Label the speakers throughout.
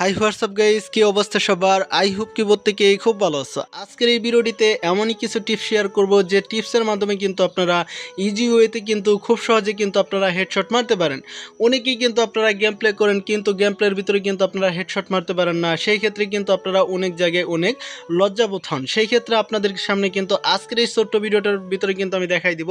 Speaker 1: High WhatsApp guys কি অবস্থা সবার? আই হোপ কি প্রত্যেকে খুব ভালো আছো। আজকের এই ভিডিওটিতে এমনই কিছু টিপস শেয়ার করব যে টিপসের মাধ্যমে কিন্তু আপনারা ইজি ওয়েতে কিন্তু খুব সহজে কিন্তু আপনারা হেডশট মারতে পারেন। অনেকেই কিন্তু আপনারা গেম প্লে করেন, কিন্তু গেম প্লের ভিতরে কিন্তু আপনারা হেডশট মারতে পারেন না। সেই ক্ষেত্রে কিন্তু আপনারা অনেক জায়গায় অনেক লজ্জাবোধ হন। সেই ক্ষেত্রে আপনাদের সামনে কিন্তু আজকের এই ছোট্ট ভিডিওটার ভিতরে কিন্তু আমি দেখাই দিব।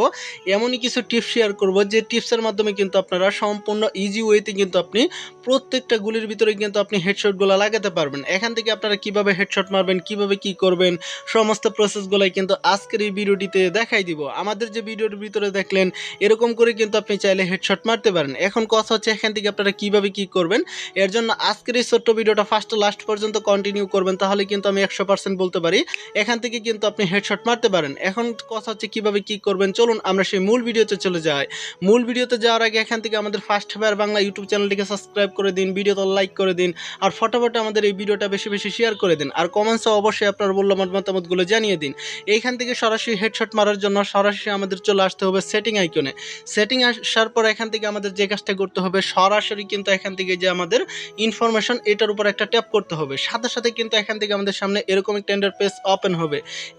Speaker 1: এমনই কিছু টিপস শেয়ার করব যে টিপসের মাধ্যমে কিন্তু আপনারা সম্পূর্ণ ইজি ওয়েতে কিন্তু আপনি প্রত্যেকটা গুলির ভিতরে কিন্তু আপনি হেডশটগুলো লাগাতে পারবেন। এখান থেকে আপনারা কীভাবে হেডশট মারবেন, কীভাবে কি করবেন, সমস্ত প্রসেসগুলোই কিন্তু আজকের এই ভিডিওটিতে দেখাই দিব। আমাদের যে ভিডিওর ভিতরে দেখলেন, এরকম করে কিন্তু আপনি চাইলে হেডশট মারতে পারেন। এখন কথা হচ্ছে এখান থেকে আপনারা কীভাবে কি করবেন। এর জন্য আজকের এই ছোট্ট ভিডিওটা ফার্স্ট লাস্ট পর্যন্ত কন্টিনিউ করবেন, তাহলে কিন্তু আমি একশো বলতে পারি। এখান থেকে কিন্তু আপনি হেডশট মারতে পারেন। এখন কথা হচ্ছে কীভাবে কি করবেন, চলুন আমরা সেই মূল ভিডিওতে চলে যাই। মূল ভিডিওতে যাওয়ার আগে এখান থেকে আমাদের ফার্স্ট ফায়ার বাংলা ইউটিউব চ্যানেলটিকে সাবস্ক্রাইব করে দিন ভিডিওতে লাইক করে দিন। আর ফটাফট আমাদের এই ভিডিওটা বেশি বেশি শেয়ার করে দিন। আর কমেন্টসে অবশ্যই আপনার মূল্যবান মতামতগুলো জানিয়ে দিন। এইখান থেকে সরাসরি হেডশট মারার জন্য সরাসরি আমাদের চলে আসতে হবে সেটিং আইকনে সেটিং আসার পর এখান থেকে আমাদের যে কাজটা করতে হবে, সরাসরি কিন্তু এখান থেকে যে আমাদের ইনফরমেশন এটার উপর একটা ট্যাপ করতে হবে। সাথে সাথে কিন্তু এখান থেকে আমাদের সামনে এরকম একটা পেজ ওপেন হবে।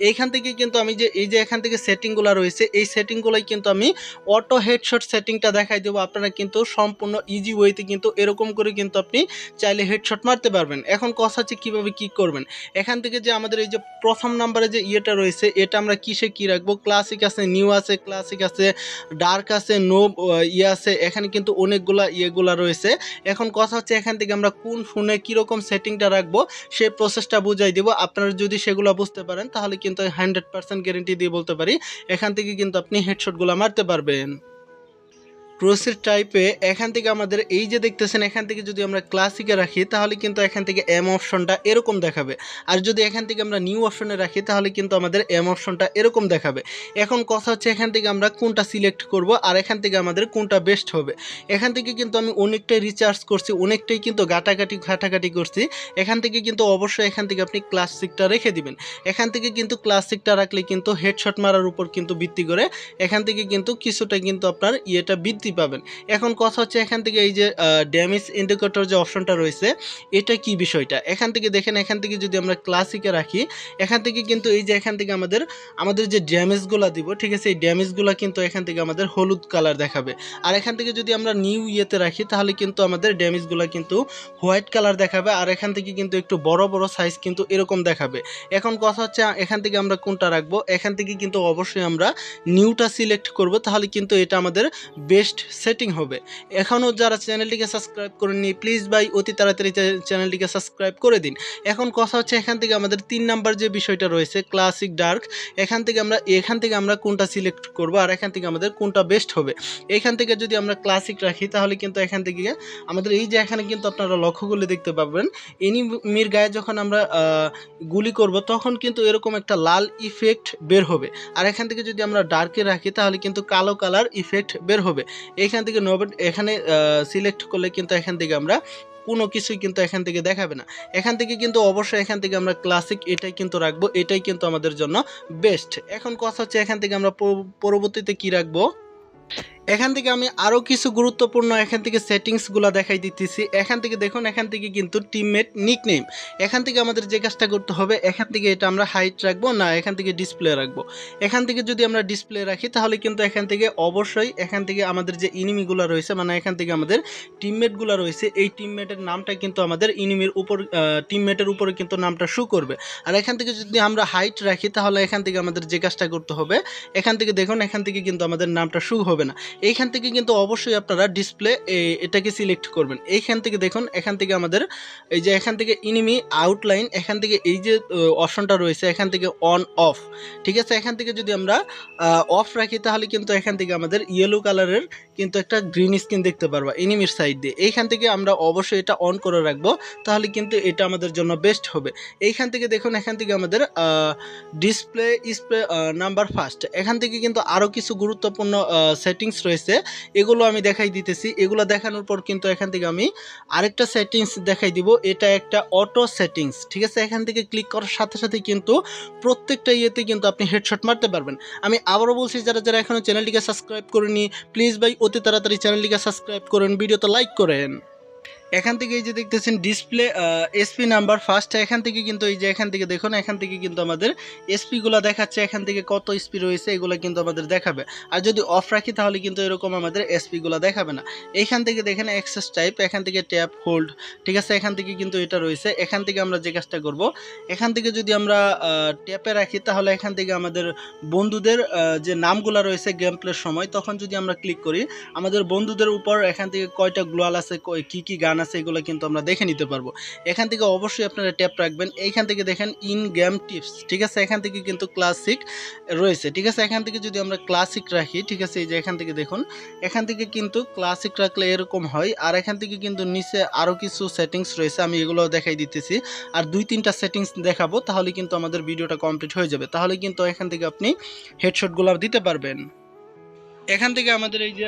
Speaker 1: এইখান থেকে কিন্তু আমি যে, এই যে এখান থেকে সেটিংগুলো রয়েছে, এই সেটিংগুলোই কিন্তু আমি অটো হেডশট সেটিংটা দেখাই দেবো। আপনারা কিন্তু সম্পূর্ণ ইজি ওয়েতে কিন্তু এরকম করে কিন্তু আপনি চাইলে হেডশট মারতে পারবেন। এখন কথা হচ্ছে কীভাবে কী করবেন। এখান থেকে যে আমাদের এই যে প্রথম নাম্বারে যে ইয়েটা রয়েছে, এটা আমরা কিসে কী রাখব? ক্লাসিক আছে নিউ আছে ক্লাসিক আছে ডার্ক আছে নো ইয়ে আছে। এখানে কিন্তু অনেকগুলা ইয়েগুলা রয়েছে। এখন কথা হচ্ছে এখান থেকে আমরা কোন ফোনে কীরকম সেটিংটা রাখব, সেই প্রসেসটা বুঝাই দেবো। আপনারা যদি সেগুলো বুঝতে পারেন, তাহলে কিন্তু হান্ড্রেড পার্সেন্ট গ্যারেন্টি দিয়ে বলতে পারি। এখান থেকে কিন্তু আপনি হেডশটগুলো মারতে পারবেন। প্রসেস টাইপে এখান থেকে আমাদের এই যে দেখতেছেন এখান থেকে যদি আমরা ক্লাসিকে রাখি তাহলে কিন্তু এখান থেকে এম অপশনটা এরকম দেখাবে আর যদি এখান থেকে আমরা নিউ অপশনে রাখি তাহলে কিন্তু আমাদের এম অপশনটা এরকম দেখাবে এখন কথা হচ্ছে এখান থেকে আমরা কোনটা সিলেক্ট করব আর এখান থেকে আমাদের কোনটা বেস্ট হবে এখান থেকে কিন্তু আমি অনেকটাই রিচার্জ করছি অনেকটাই কিন্তু ঘাটাঘাটি ঘাটাঘাটি করছি এখান থেকে কিন্তু অবশ্যই এখান থেকে আপনি ক্লাসিকটা রেখে দিবেন এখান থেকে কিন্তু ক্লাসিকটা রাখলে কিন্তু হেডশট মারার উপর কিন্তু ভিত্তি করে এখান থেকে কিন্তু কিছুটা কিন্তু আপনার ইয়েটা বৃদ্ধি পাবেন এখন কথা হচ্ছে এখান থেকে এই যে ড্যামেজ ইন্ডিকেটর যে অপশনটা রয়েছে এটা কি বিষয়টা এখান থেকে দেখেন এখান থেকে যদি আমরা ক্লাসিকে রাখি এখান থেকে কিন্তু এই যে এখান থেকে আমাদের আমাদের যে ড্যামেজগুলো দিব ঠিক আছে এই ড্যামেজগুলো কিন্তু এখান থেকে আমাদের হলুদ কালার দেখাবে আর এখান থেকে যদি আমরা নিউ ইয়েতে রাখি তাহলে কিন্তু আমাদের ড্যামেজগুলো কিন্তু হোয়াইট কালার দেখাবে আর এখান থেকে কিন্তু একটু বড় বড় সাইজ কিন্তু এরকম দেখাবে এখন কথা হচ্ছে এখান থেকে আমরা কোনটা রাখব এখান থেকে কিন্তু অবশ্যই আমরা নিউটা সিলেক্ট করব তাহলে কিন্তু এটা আমাদের বেস্ট সেটিং হবে। এখনও যারা চ্যানেলটিকে সাবস্ক্রাইব করেননি প্লিজ ভাই, অতি তাড়াতাড়ি চ্যানেলটিকে সাবস্ক্রাইব করে দিন। এখন কথা হচ্ছে এখান থেকে আমাদের তিন নাম্বার যে বিষয়টা রয়েছে ক্লাসিক ডার্ক এখান থেকে আমরা এখান থেকে আমরা কোনটা সিলেক্ট করব আর এখান থেকে আমাদের কোনটা বেস্ট হবে। এখান থেকে যদি আমরা ক্লাসিক রাখি, তাহলে কিন্তু এখান থেকে আমাদের এই যে এখানে কিন্তু আপনারা লক্ষ্যগুলি দেখতে পাবেন। এনিমির গায়ে যখন আমরা গুলি করব, তখন কিন্তু এরকম একটা লাল ইফেক্ট বের হবে। আর এখান থেকে যদি আমরা ডার্কে রাখি, তাহলে কিন্তু কালো কালার ইফেক্ট বের হবে। এখান থেকে নোভেট এখানে সিলেক্ট করলে কিন্তু এখান থেকে আমরা কোনো কিছুই কিন্তু এখান থেকে দেখাবে না। এখান থেকে কিন্তু অবশ্যই এখান থেকে আমরা ক্লাসিক এটাই কিন্তু রাখব, এটাই কিন্তু আমাদের জন্য বেস্ট এখন কথা হচ্ছে এখান থেকে আমরা পর- পরবর্তীতে কি রাখব? এখান থেকে আমি আরও কিছু গুরুত্বপূর্ণ এখান থেকে সেটিংসগুলো দেখাই দিতেছি এখান থেকে দেখুন এখান থেকে কিন্তু টিমমেট নিকনেম এখান থেকে আমাদের যে কাজটা করতে হবে এখান থেকে এটা আমরা হাইট রাখব না এখান থেকে ডিসপ্লে রাখব এখান থেকে যদি আমরা ডিসপ্লে রাখি তাহলে কিন্তু এখান থেকে অবশ্যই এখান থেকে আমাদের যে ইনিমিগুলো রয়েছে মানে এখান থেকে আমাদের টিমমেটগুলো রয়েছে এই টিমমেটের নামটা কিন্তু আমাদের ইনিমির উপর টিমমেটের উপরে কিন্তু নামটা শু করবে আর এখান থেকে যদি আমরা হাইট রাখি তাহলে এখান থেকে আমাদের যে কাজটা করতে হবে এখান থেকে দেখুন এখান থেকে কিন্তু আমাদের নামটা শু হবে না এইখান থেকে কিন্তু অবশ্যই আপনারা ডিসপ্লে এটাকে সিলেক্ট করবেন। এইখান থেকে দেখুন, এখান থেকে আমাদের এই যে এখান থেকে ইনিমি আউটলাইন এখান থেকে এই যে অপশনটা রয়েছে, এখান থেকে অন অফ ঠিক আছে? এখান থেকে যদি আমরা অফ রাখি, তাহলে কিন্তু এখান থেকে আমাদের ইয়েলো কালারের কিন্তু একটা গ্রিন স্ক্রিন দেখতে পারবা এনিমির সাইড দিয়ে। এইখান থেকে আমরা অবশ্যই এটা অন করে রাখব, তাহলে কিন্তু এটা আমাদের জন্য বেস্ট হবে। এইখান থেকে দেখুন, এখান থেকে আমাদের ডিসপ্লে ইসপ্লে নাম্বার ফার্স্ট এখান থেকে কিন্তু আরও কিছু গুরুত্বপূর্ণ সেটিংস রয়েছে, এগুলো আমি দেখাই দিতেছি। এগুলো দেখানোর পর কিন্তু এখান থেকে আমি আরেকটা সেটিংস দেখাই দিব। এটা একটা অটো সেটিংস ঠিক আছে? এখান থেকে ক্লিক করার সাথে সাথে কিন্তু প্রত্যেকটা ইয়েতে কিন্তু আপনি হেডশট মারতে পারবেন। আমি আবারও বলছি, যারা যারা এখনও চ্যানেলটিকে সাবস্ক্রাইব করেনি প্লিজ ভাই, অতি তাড়াতাড়ি চ্যানেলটিকে সাবস্ক্রাইব করেন ভিডিওতে লাইক করেন। এখান থেকে এই যে দেখতেছেন ডিসপ্লে এসপি নাম্বার ফার্স্ট এখান থেকে কিন্তু এই যে এখান থেকে দেখুন এখান থেকে কিন্তু আমাদের এসপিগুলো দেখাচ্ছে এখান থেকে কত এসপি রয়েছে এগুলো কিন্তু আমাদের দেখাবে আর যদি অফ রাখি তাহলে কিন্তু এরকম আমাদের এসপিগুলো দেখাবে না এখান থেকে দেখেন অ্যাক্সেস টাইপ এখান থেকে ট্যাপ হোল্ড ঠিক আছে এখান থেকে কিন্তু এটা রয়েছে এখান থেকে আমরা যে কাজটা করব এখান থেকে যদি আমরা ট্যাপে রাখি তাহলে এখান থেকে আমাদের বন্ধুদের যে নামগুলো রয়েছে গেম প্লের সময় তখন যদি আমরা ক্লিক করি আমাদের বন্ধুদের উপর এখান থেকে কয়টা গ্লোয়াল আছে কি কি গান আছে, এগুলো কিন্তু আমরা দেখে নিতে পারব। এখান থেকে অবশ্যই আপনারা ট্যাপ রাখবেন। এইখান থেকে দেখেন ইন গেম টিপস ঠিক আছে? এখান থেকে কিন্তু ক্লাসিক রয়েছে, ঠিক আছে? এখান থেকে যদি আমরা ক্লাসিক রাখি, ঠিক আছে? এই যে এখান থেকে দেখুন, এখান থেকে কিন্তু ক্লাসিক রাখলে এরকম হয়। আর এখান থেকে কিন্তু নিচে আরও কিছু সেটিংস রয়েছে, আমি এগুলো দেখাই দিতেছি। আর দুই, তিনটা সেটিংস দেখাবো, তাহলে কিন্তু আমাদের ভিডিওটা কমপ্লিট হয়ে যাবে। তাহলে কিন্তু এখান থেকে আপনি হেডশটগুলো দিতে পারবেন। এখান থেকে আমাদের এই যে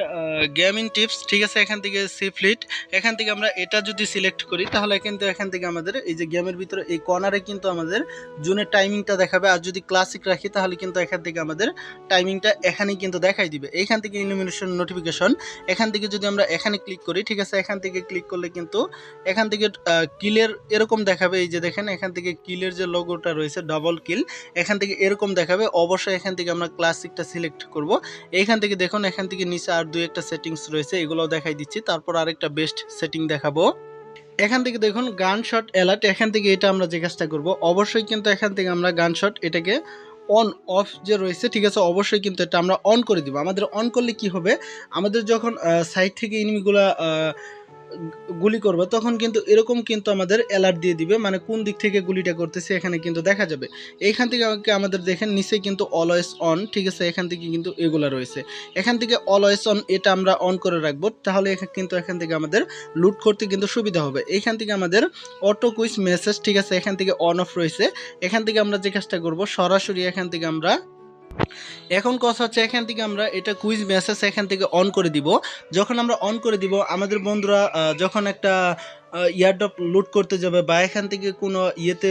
Speaker 1: গেমিং টিপস ঠিক আছে এখান থেকে সিফলিট এখান থেকে আমরা এটা যদি সিলেক্ট করি তাহলে কিন্তু এখান থেকে আমাদের এই যে গেমের ভিতরে এই কর্নারে কিন্তু আমাদের জুনের টাইমিংটা দেখাবে আর যদি ক্লাসিক রাখি তাহলে কিন্তু এখান থেকে আমাদের টাইমিংটা এখানেই কিন্তু দেখাই দিবে এইখান থেকে ইলুমিনেশন নোটিফিকেশন এখান থেকে যদি আমরা এখানে ক্লিক করি ঠিক আছে এখান থেকে ক্লিক করলে কিন্তু এখান থেকে কিলের এরকম দেখাবে এই যে দেখেন এখান থেকে কিলের যে লোগোটা রয়েছে ডবল কিল এখান থেকে এরকম দেখাবে অবশ্যই এখান থেকে আমরা ক্লাসিকটা সিলেক্ট করব এইখান থেকে দেখুন, এখান থেকে নিচে আর দুই একটা সেটিংস রয়েছে, এগুলোও দেখাই দিচ্ছি। তারপর আরেকটা বেস্ট সেটিং দেখাবো। এখান থেকে দেখুন গান শট অ্যালার্ট এখান থেকে এটা আমরা যে কাজটা করব, অবশ্যই কিন্তু এখান থেকে আমরা গান শট এটাকে অন অফ যে রয়েছে, ঠিক আছে, অবশ্যই কিন্তু এটা আমরা অন করে দিব। আমাদের অন করলে কি হবে? আমাদের যখন সাইড থেকে ইনিমিগুলা গুলি করবে, তখন কিন্তু এরকম কিন্তু আমাদের অ্যালার্ট দিয়ে দিবে মানে কোন দিক থেকে গুলিটা করতেছে এখানে কিন্তু দেখা যাবে। এইখান থেকে আমাদের দেখেন নিচে কিন্তু অলওয়েজ অন ঠিক আছে? এখান থেকে কিন্তু এগুলা রয়েছে। এখান থেকে অলওয়েজ অন এটা আমরা অন করে রাখব, তাহলে এখানে কিন্তু এখান থেকে আমাদের লুট করতে কিন্তু সুবিধা হবে। এইখান থেকে আমাদের অটো কুইজ মেসেজ ঠিক আছে? এখান থেকে অন অফ রয়েছে। এখান থেকে আমরা যে কাজটা করব, সরাসরি এখান থেকে আমরা এখন কথা হচ্ছে এখান থেকে আমরা এটা কুইজ মেসেজ এখান থেকে অন করে দিব। যখন আমরা অন করে দিব, আমাদের বন্ধুরা যখন একটা ইয়ারডপ লুট করতে যাবে বা এখান থেকে কোনো ইয়েতে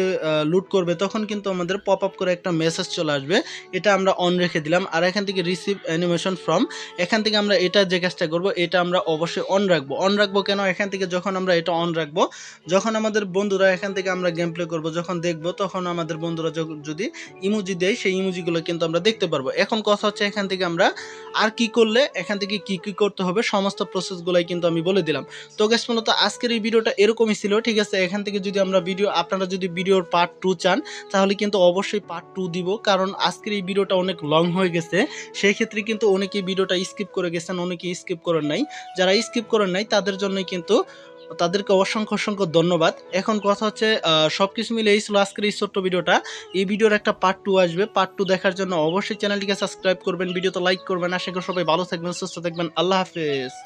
Speaker 1: লুট করবে, তখন কিন্তু আমাদের পপ আপ করে একটা মেসেজ চলে আসবে। এটা আমরা অন রেখে দিলাম। আর এখান থেকে রিসিভ অ্যানিমেশন ফ্রম এখান থেকে আমরা এটা যে কাজটা করব, এটা আমরা অবশ্যই অন রাখব। অন রাখব কেন? এখান থেকে যখন আমরা এটা অন রাখব, যখন আমাদের বন্ধুরা এখান থেকে আমরা গেম প্লে করব, যখন দেখব, তখন আমাদের বন্ধুরা যদি ইমোজি দেয়, সেই ইমোজিগুলো কিন্তু আমরা দেখতে পারব। এখন কথা হচ্ছে এখান থেকে আমরা আর কি করলে, এখান থেকে কি কি করতে হবে, সমস্ত প্রসেসগুলোই কিন্তু আমি বলে দিলাম। তো গ্যাস মূলত আজকের এই ভিডিওটা এরকমই ছিল, ঠিক আছে? এখান থেকে যদি আমরা ভিডিও, আপনারা যদি ভিডিওর পার্ট টু চান, তাহলে কিন্তু অবশ্যই পার্ট টু দিব, কারণ আজকের এই ভিডিওটা অনেক লং হয়ে গেছে। সেই ক্ষেত্রে কিন্তু অনেকেই ভিডিওটা স্কিপ করে গেছেন, অনেকেই স্কিপ করেন নাই। যারা স্কিপ করেন নাই, তাদের জন্যই কিন্তু তাদেরকে অসংখ্য অসংখ্য ধন্যবাদ। এখন কথা হচ্ছে সব কিছু মিলে এই ছিল আজকের এই ছোট্ট ভিডিওটা। এই ভিডিওর একটা পার্ট টু আসবে। পার্ট টু দেখার জন্য অবশ্যই চ্যানেলটিকে সাবস্ক্রাইব করবেন, ভিডিওতে লাইক করবেন। আশা করি সবাই ভালো থাকবেন, সুস্থ থাকবেন। আল্লাহ হাফেজ।